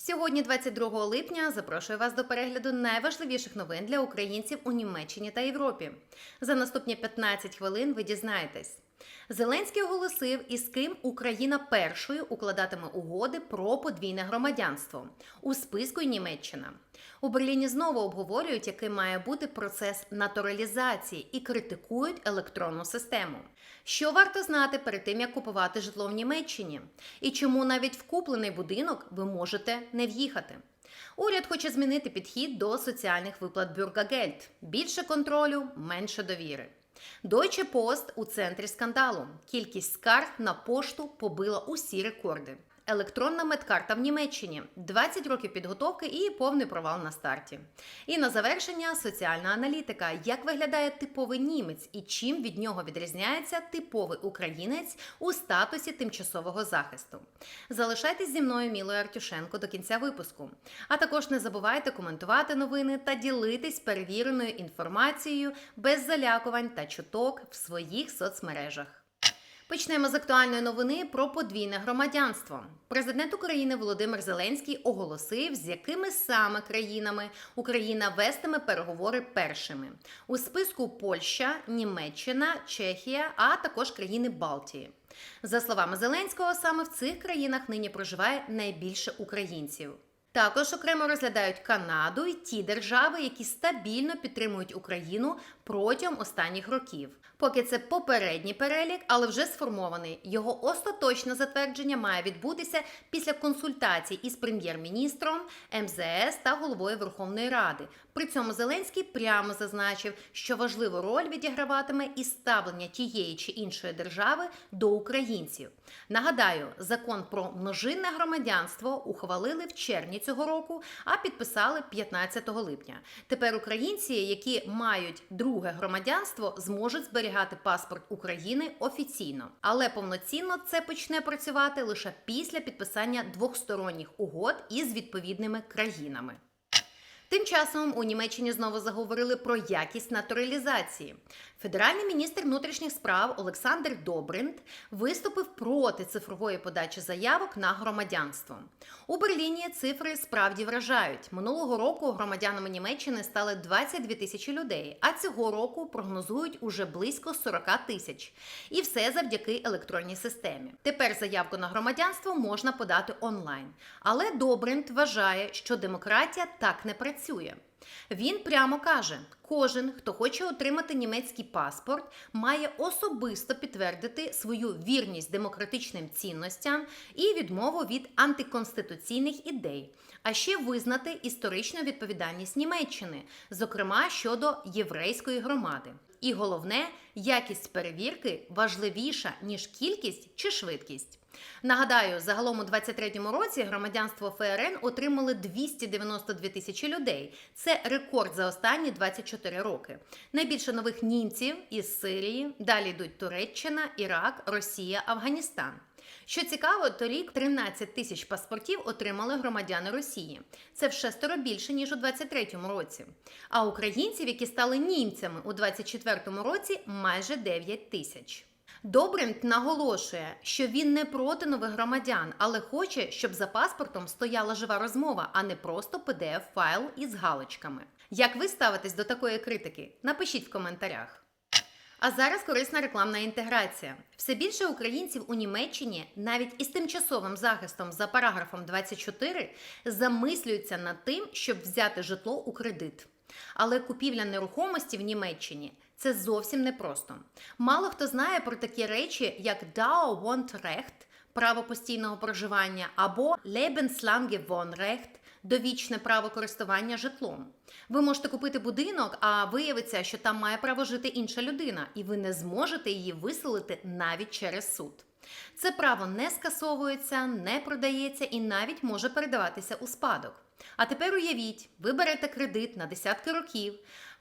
Сьогодні, 22 липня, запрошую вас до перегляду найважливіших новин для українців у Німеччині та Європі. За наступні 15 хвилин ви дізнаєтесь. Зеленський оголосив, із ким Україна першою укладатиме угоди про подвійне громадянство. У списку й Німеччина. У Берліні знову обговорюють, який має бути процес натуралізації і критикують електронну систему. Що варто знати перед тим, як купувати житло в Німеччині? І чому навіть в куплений будинок ви можете не в'їхати? Уряд хоче змінити підхід до соціальних виплат Бюргагельд. Більше контролю, менше довіри. Deutsche Post у центрі скандалу. Кількість скарг на пошту побила усі рекорди. Електронна медкарта в Німеччині 20 років підготовки і повний провал на старті. І на завершення соціальна аналітика. Як виглядає типовий німець і чим від нього відрізняється типовий українець у статусі тимчасового захисту? Залишайтесь зі мною, Мілою Артюшенко, до кінця випуску. А також не забувайте коментувати новини та ділитись перевіреною інформацією без залякувань та чуток в своїх соцмережах. Почнемо з актуальної новини про подвійне громадянство. Президент України Володимир Зеленський оголосив, з якими саме країнами Україна вестиме переговори першими у списку Польща, Німеччина, Чехія, а також країни Балтії. За словами Зеленського, саме в цих країнах нині проживає найбільше українців. Також окремо розглядають Канаду і ті держави, які стабільно підтримують Україну протягом останніх років. Поки це попередній перелік, але вже сформований. Його остаточне затвердження має відбутися після консультацій із прем'єр-міністром, МЗС та головою Верховної Ради. При цьому Зеленський прямо зазначив, що важливу роль відіграватиме і ставлення тієї чи іншої держави до українців. Нагадаю, закон про множинне громадянство ухвалили в червні цього року, а підписали 15 липня. Тепер українці, які мають друге громадянство, зможуть зберігати паспорт України офіційно, але повноцінно це почне працювати лише після підписання двохсторонніх угод із відповідними країнами. Тим часом у Німеччині знову заговорили про якість натуралізації. Федеральний міністр внутрішніх справ Олександр Добринд виступив проти цифрової подачі заявок на громадянство. У Берліні цифри справді вражають. Минулого року громадянами Німеччини стали 22 тисячі людей, а цього року прогнозують уже близько 40 тисяч. І все завдяки електронній системі. Тепер заявку на громадянство можна подати онлайн. Але Добринд вважає, що демократія так не працює. Він прямо каже: кожен, хто хоче отримати німецький паспорт, має особисто підтвердити свою вірність демократичним цінностям і відмову від антиконституційних ідей, а ще визнати історичну відповідальність Німеччини, зокрема щодо єврейської громади. І головне, якість перевірки важливіша ніж кількість чи швидкість. Нагадаю, загалом у 23-му році громадянство ФРН отримали 292 тисячі людей. Це рекорд за останні 24 роки. Найбільше нових німців із Сирії, далі йдуть Туреччина, Ірак, Росія, Афганістан. Що цікаво, торік 13 тисяч паспортів отримали громадяни Росії. Це в шестеро більше ніж у 23-му році. А українців, які стали німцями у 24-му році, майже 9 тисяч. Добринт наголошує, що він не проти нових громадян, але хоче, щоб за паспортом стояла жива розмова, а не просто pdf файл із галочками. Як ви ставитесь до такої критики? Напишіть в коментарях. А зараз корисна рекламна інтеграція. Все більше українців у Німеччині, навіть із тимчасовим захистом за параграфом 24, замислюються над тим, щоб взяти житло у кредит. Але купівля нерухомості в Німеччині це зовсім непросто. Мало хто знає про такі речі, як Dauerwohnrecht – право постійного проживання, або Lebenslange Wohnrecht – довічне право користування житлом. Ви можете купити будинок, а виявиться, що там має право жити інша людина, і ви не зможете її виселити навіть через суд. Це право не скасовується, не продається і навіть може передаватися у спадок. А тепер уявіть, ви берете кредит на десятки років,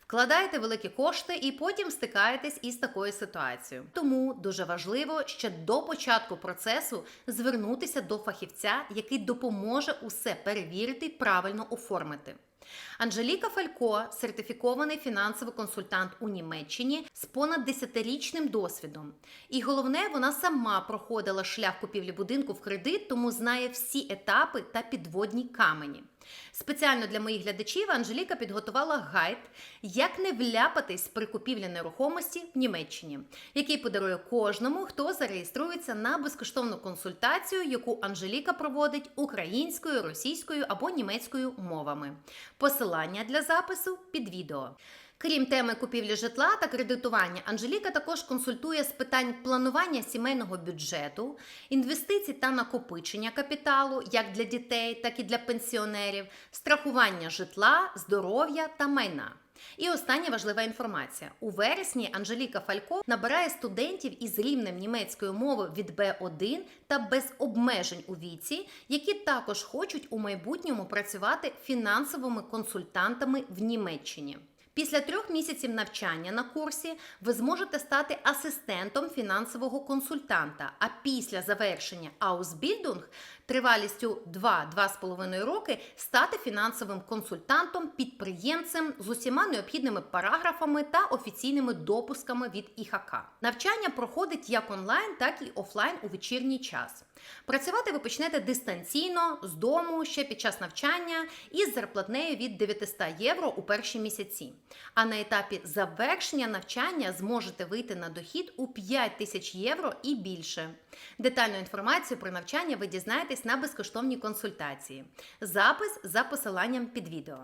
вкладаєте великі кошти і потім стикаєтесь із такою ситуацією. Тому дуже важливо ще до початку процесу звернутися до фахівця, який допоможе усе перевірити і правильно оформити. Анжеліка Фалько сертифікований фінансовий консультант у Німеччині з понад 10-річним досвідом. І головне, вона сама проходила шлях купівлі будинку в кредит, тому знає всі етапи та підводні камені. Спеціально для моїх глядачів Анжеліка підготувала гайд, як не вляпатись при купівлі нерухомості в Німеччині, який подарує кожному, хто зареєструється на безкоштовну консультацію, яку Анжеліка проводить українською, російською або німецькою мовами. Посилання для запису під відео. Крім теми купівлі житла та кредитування, Анжеліка також консультує з питань планування сімейного бюджету, інвестицій та накопичення капіталу як для дітей, так і для пенсіонерів, страхування житла, здоров'я та майна. І остання важлива інформація: у вересні Анжеліка Фалько набирає студентів із рівнем німецької мови від B1 та без обмежень у віці, які також хочуть у майбутньому працювати фінансовими консультантами в Німеччині. Після трьох місяців навчання на курсі ви зможете стати асистентом фінансового консультанта. А після завершення Аусбільдунг тривалістю 2-2,5 роки стати фінансовим консультантом, підприємцем з усіма необхідними параграфами та офіційними допусками від ІХК. Навчання проходить як онлайн, так і офлайн у вечірній час. Працювати ви почнете дистанційно з дому ще під час навчання із зарплатнею від 900 євро у перші місяці. А на етапі завершення навчання зможете вийти на дохід у 5 тисяч євро і більше. Детальну інформацію про навчання ви дізнаєтесь на безкоштовні консультації. Запис за посиланням під відео.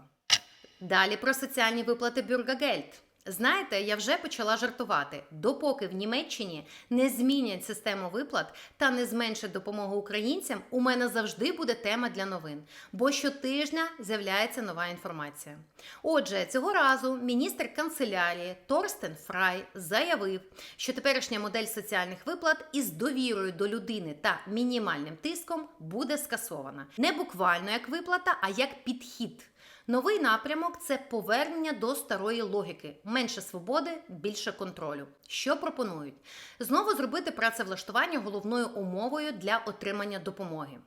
Далі про соціальні виплати Бюргагельд. Знаєте, я вже почала жартувати. Допоки в Німеччині не змінять систему виплат та не зменшать допомогу українцям, у мене завжди буде тема для новин, бо щотижня з'являється нова інформація. Отже, цього разу міністр канцелярії Торстен Фрай заявив, що теперішня модель соціальних виплат із довірою до людини та мінімальним тиском буде скасована. Не буквально як виплата, а як підхід. Новий напрямок це повернення до старої логіки: менше свободи, більше контролю. Що пропонують? Знову зробити працевлаштування головною умовою для отримання допомоги.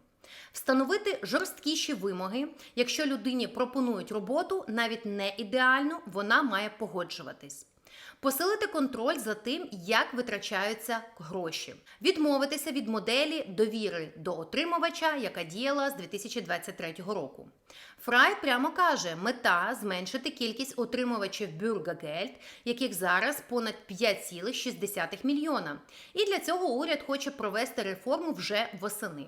Встановити жорсткіші вимоги. Якщо людині пропонують роботу, навіть не ідеальну, вона має погоджуватись. Посилити контроль за тим, як витрачаються гроші, відмовитися від моделі довіри до отримувача, яка діяла з 2023 року. Фрай прямо каже, мета зменшити кількість отримувачів Бюргагельд, яких зараз понад 5,6 мільйона. І для цього уряд хоче провести реформу вже восени.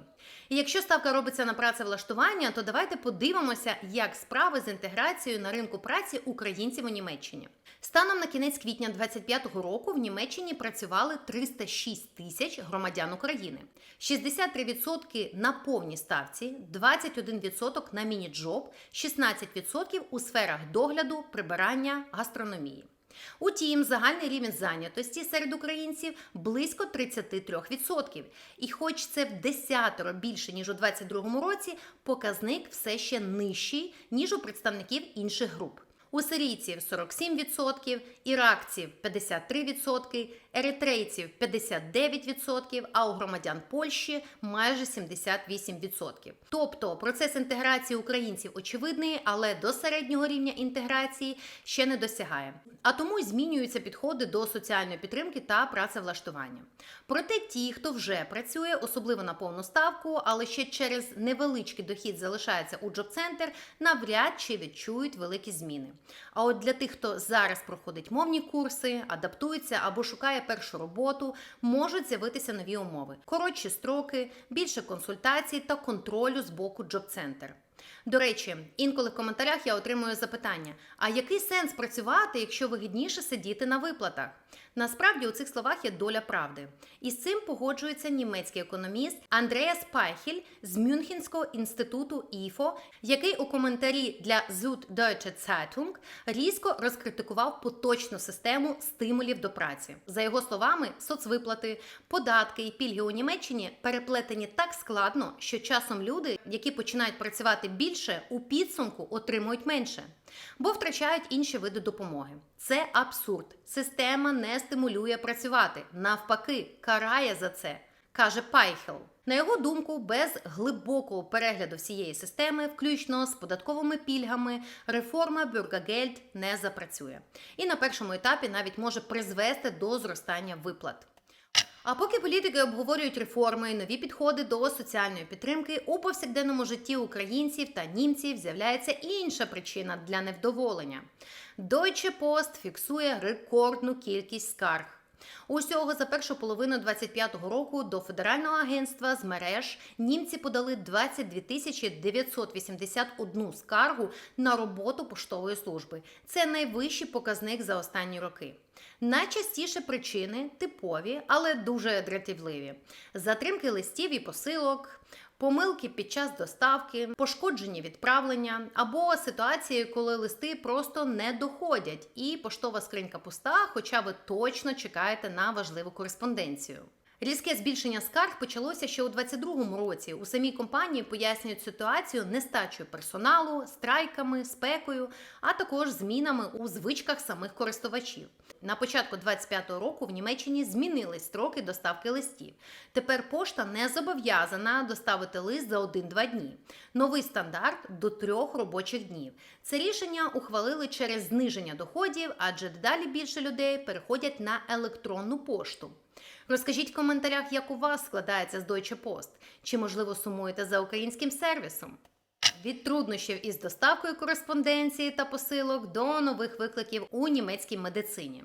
І якщо ставка робиться на працевлаштування, то давайте подивимося, як справи з інтеграцією на ринку праці українців у Німеччині. Станом на кінець квітня 2025 року в Німеччині працювали 306 тисяч громадян України, 63% на повній ставці, 21% на міні-джоб, 16% у сферах догляду, прибирання, гастрономії. Утім, загальний рівень зайнятості серед українців близько 33%. І хоч це в десятеро більше ніж у 2022 році, показник все ще нижчий ніж у представників інших груп. У сирійців 47%, іракців 53%, еритрейців 59%, а у громадян Польщі майже 78%. Тобто процес інтеграції українців очевидний, але до середнього рівня інтеграції ще не досягає. А тому змінюються підходи до соціальної підтримки та працевлаштування. Проте ті, хто вже працює, особливо на повну ставку, але ще через невеличкий дохід залишається у джоб-центр, навряд чи відчують великі зміни. А от для тих, хто зараз проходить мовні курси, адаптується або шукає першу роботу, можуть з'явитися нові умови: коротші строки, більше консультацій та контролю з боку джоб-центр. До речі, інколи в коментарях я отримую запитання: а який сенс працювати, якщо вигідніше сидіти на виплатах? Насправді у цих словах є доля правди. І з цим погоджується німецький економіст Андреас Пайхель з Мюнхенського інституту ІФО, який у коментарі для Süddeutsche Zeitung різко розкритикував поточну систему стимулів до праці. За його словами, соцвиплати, податки і пільги у Німеччині переплетені так складно, що часом люди, які починають працювати більше, у підсумку отримують менше, бо втрачають інші види допомоги. Це абсурд. Система не стимулює працювати, навпаки, карає за це. каже Пайхел. На його думку, без глибокого перегляду всієї системи, включно з податковими пільгами, реформа Бюргагельд не запрацює. І на першому етапі навіть може призвести до зростання виплат. А поки політики обговорюють реформи нові підходи до соціальної підтримки, у повсякденному житті українців та німців з'являється інша причина для невдоволення. Deutsche Post фіксує рекордну кількість скарг. Усього за першу половину 25-го року до федерального агентства з мереж німці подали 22 тисячі 981 скаргу на роботу поштової служби. Це найвищий показник за останні роки. Найчастіше причини типові, але дуже дратівливі: затримки листів і посилок. Помилки під час доставки, пошкоджені відправлення або ситуації, коли листи просто не доходять, і поштова скринька пуста, хоча ви точно чекаєте на важливу кореспонденцію. Різке збільшення скарг почалося ще у 2022 році. У самій компанії пояснюють ситуацію нестачою персоналу, страйками, спекою, а також змінами у звичках самих користувачів. На початку 25-го року в Німеччині змінились строки доставки листів. Тепер пошта не зобов'язана доставити лист за 1-2 дні. Новий стандарт до трьох робочих днів. Це рішення ухвалили через зниження доходів, адже дедалі більше людей переходять на електронну пошту. Розкажіть в коментарях, як у вас складається з Deutsche Post, чи можливо сумуєте за українським сервісом. Від труднощів із доставкою кореспонденції та посилок до нових викликів у німецькій медицині.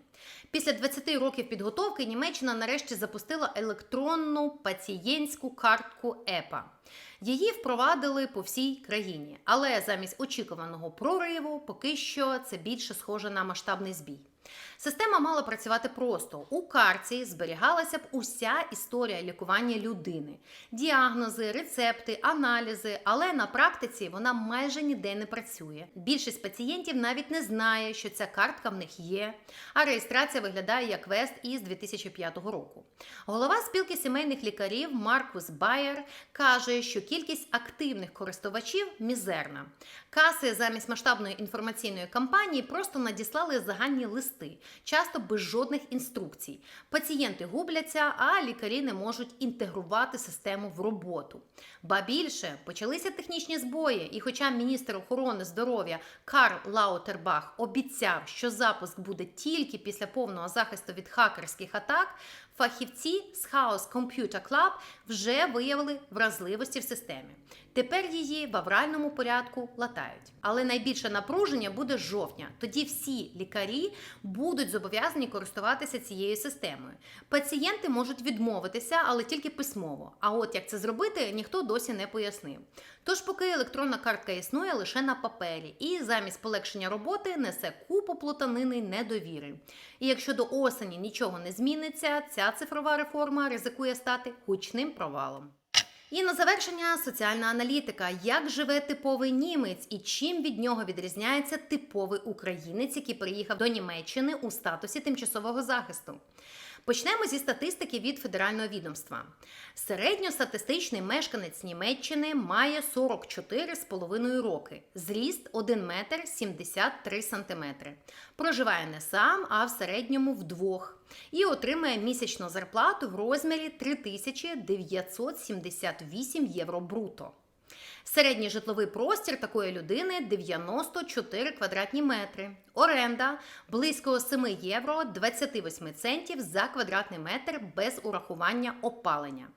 Після 20 років підготовки Німеччина нарешті запустила електронну пацієнтську картку ЕПА. Її впровадили по всій країні, але замість очікуваного прориву поки що це більше схоже на масштабний збій. Система мала працювати просто. У карті зберігалася б уся історія лікування людини, діагнози, рецепти, аналізи, але на практиці вона майже ніде не працює. Більшість пацієнтів навіть не знає, що ця картка в них є, а реєстрація виглядає як вест із 2005 року. Голова спілки сімейних лікарів Маркус Байер каже, що кількість активних користувачів мізерна. Каси замість масштабної інформаційної кампанії просто надіслали загальні листи, часто без жодних інструкцій. Пацієнти губляться, а лікарі не можуть інтегрувати систему в роботу. Ба більше почалися технічні збої, і хоча міністр охорони здоров'я Карл Лаутербах обіцяв, що запуск буде тільки після повного захисту від хакерських атак, фахівці з Chaos Computer Club вже виявили вразливості в системі. Тепер її в авральному порядку латають. Але найбільше напруження буде жовтня. Тоді всі лікарі будуть зобов'язані користуватися цією системою. Пацієнти можуть відмовитися, але тільки письмово. А от як це зробити, ніхто досі не пояснив. Тож, поки електронна картка існує лише на папері, і замість полегшення роботи несе купу плутанини недовіри. І якщо до осені нічого не зміниться, ця цифрова реформа ризикує стати гучним провалом. І на завершення соціальна аналітика. Як живе типовий німець і чим від нього відрізняється типовий українець, який приїхав до Німеччини у статусі тимчасового захисту? Почнемо зі статистики від федерального відомства. Середньостатистичний мешканець Німеччини має 44,5 роки, зріст 1 метр 73 сантиметри. Проживає не сам, а в середньому вдвох. І отримує місячну зарплату в розмірі 3978 євро бруто. Середній житловий простір такої людини 94 квадратні метри. Оренда близько 7 євро 28 центів за квадратний метр без урахування опалення.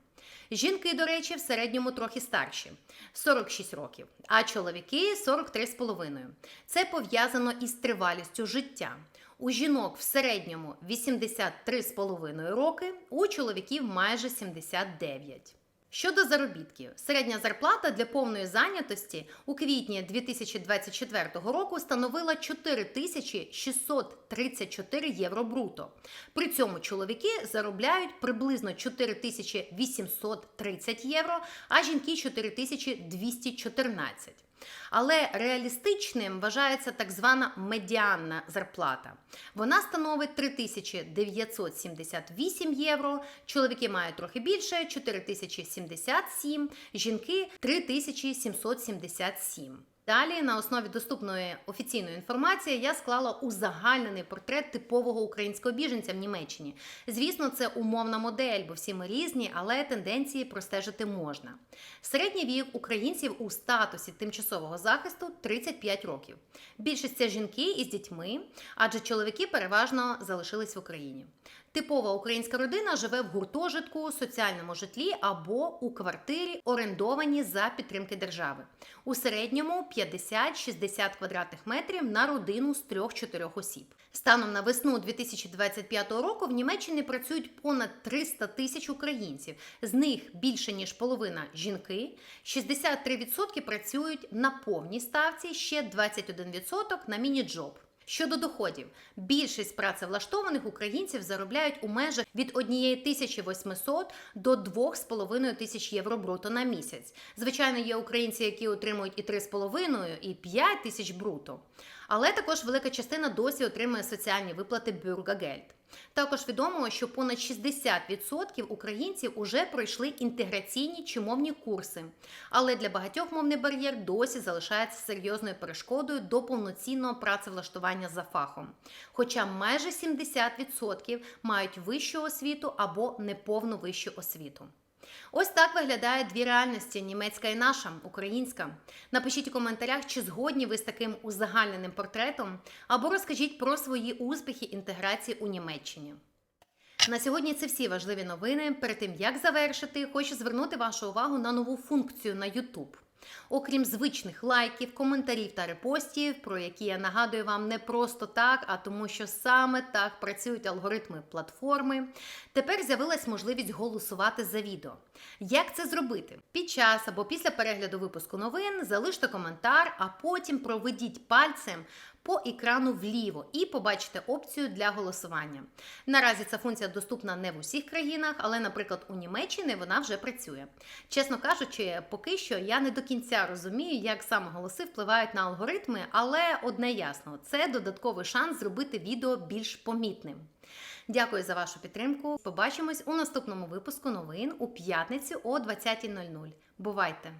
Жінки, до речі, в середньому трохи старші 46 років, а чоловіки 43,5. Це пов'язано із тривалістю життя. У жінок в середньому 83,5 роки, у чоловіків майже 79. Щодо заробітків, середня зарплата для повної зайнятості у квітні 2024 року становила 4634 євро бруто. При цьому чоловіки заробляють приблизно 4830 євро, а жінки 4214. Але реалістичним вважається так звана медіанна зарплата. Вона становить 3978 євро. Чоловіки мають трохи більше 4077, жінки 3777. Далі, на основі доступної офіційної інформації, я склала узагальнений портрет типового українського біженця в Німеччині. Звісно, це умовна модель, бо всі ми різні, але тенденції простежити можна. Середній вік українців у статусі тимчасового захисту 35 років. Більшість це жінки із дітьми, адже чоловіки переважно залишились в Україні. Типова українська родина живе в гуртожитку, соціальному житлі або у квартирі, орендовані за підтримки держави. У середньому 50-60 квадратних метрів на родину з 3-4 осіб. Станом на весну 2025 року в Німеччині працюють понад 300 тисяч українців. З них більше ніж половина жінки, 63% працюють на повній ставці, ще 21% на міні-джоб. Щодо доходів, більшість працевлаштованих українців заробляють у межах від 1800 до 2,5 тисяч євро бруто на місяць. Звичайно, є українці, які отримують і 3,5, і 5 тисяч бруто. Але також велика частина досі отримує соціальні виплати Бюргагельд. Також відомо, що понад 60% українців уже пройшли інтеграційні чи мовні курси. Але для багатьох мовний бар'єр досі залишається серйозною перешкодою до повноцінного працевлаштування за фахом. Хоча майже 70% мають вищу освіту або неповну вищу освіту. Ось так виглядає дві реальності: німецька і наша, українська. Напишіть у коментарях, чи згодні ви з таким узагальненим портретом, або розкажіть про свої успіхи інтеграції у Німеччині. На сьогодні це всі важливі новини. Перед тим як завершити, хочу звернути вашу увагу на нову функцію на YouTube. Окрім звичних лайків, коментарів та репостів, про які я нагадую вам не просто так, а тому, що саме так працюють алгоритми платформи. Тепер з'явилась можливість голосувати за відео. Як це зробити? Під час або після перегляду випуску новин залиште коментар, а потім проведіть пальцем по екрану вліво і побачите опцію для голосування. Наразі ця функція доступна не в усіх країнах, але, наприклад, у Німеччині вона вже працює. Чесно кажучи, поки що я не до кінця розумію, як саме голоси впливають на алгоритми, але одне ясно: це додатковий шанс зробити відео більш помітним. Дякую за вашу підтримку. Побачимось у наступному випуску новин у п'ятницю о 20.00. Бувайте!